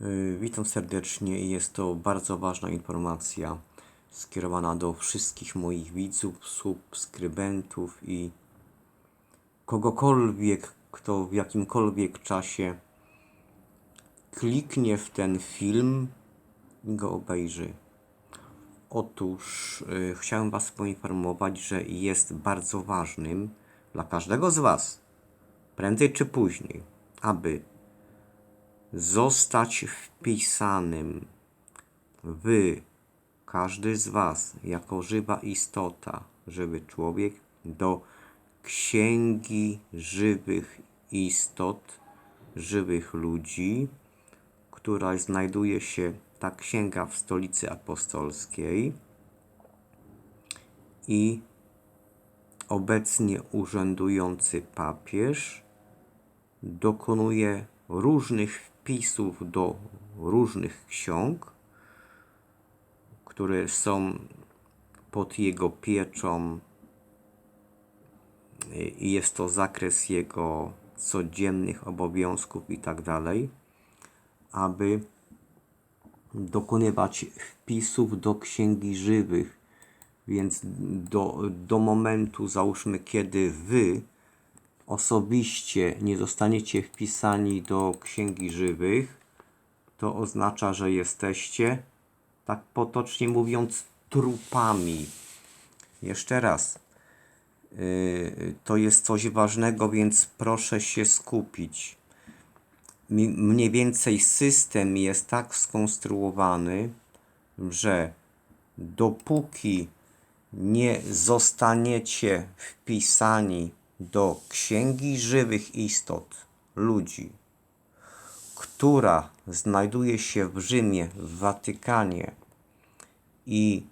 Y, Witam serdecznie i jest to bardzo ważna informacja skierowana do wszystkich moich widzów, subskrybentów i kogokolwiek, kto w jakimkolwiek czasie kliknie w ten film i go obejrzy. Otóż y, chciałem Was poinformować, że jest bardzo ważnym dla każdego z Was, prędzej czy później, aby zostać wpisanym. W każdy z Was jako żywa istota, żywy człowiek do księgi żywych istot, żywych ludzi, która znajduje się ta księga w stolicy apostolskiej i obecnie urzędujący papież dokonuje różnych wpisów do różnych ksiąg, które są pod jego pieczą i jest to zakres jego codziennych obowiązków i tak dalej, aby dokonywać wpisów do księgi żywych. Więc do, do momentu, załóżmy, kiedy wy osobiście nie zostaniecie wpisani do księgi żywych, to oznacza, że jesteście, tak potocznie mówiąc, trupami. Jeszcze raz. Yy, to jest coś ważnego, więc proszę się skupić. Mniej więcej system jest tak skonstruowany, że dopóki nie zostaniecie wpisani do księgi żywych istot, ludzi, która znajduje się w Rzymie, w Watykanie i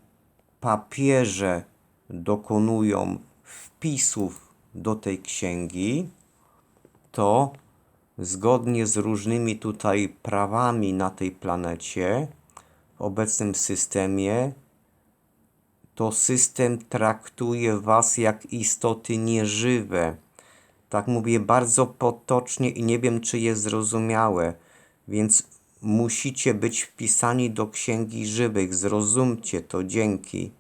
papieże dokonują wpisów do tej księgi, to zgodnie z różnymi tutaj prawami na tej planecie, w obecnym systemie, to system traktuje was jak istoty nieżywe. Tak mówię bardzo potocznie i nie wiem, czy jest zrozumiałe, więc musicie być wpisani do księgi żywych. Zrozumcie to, dzięki.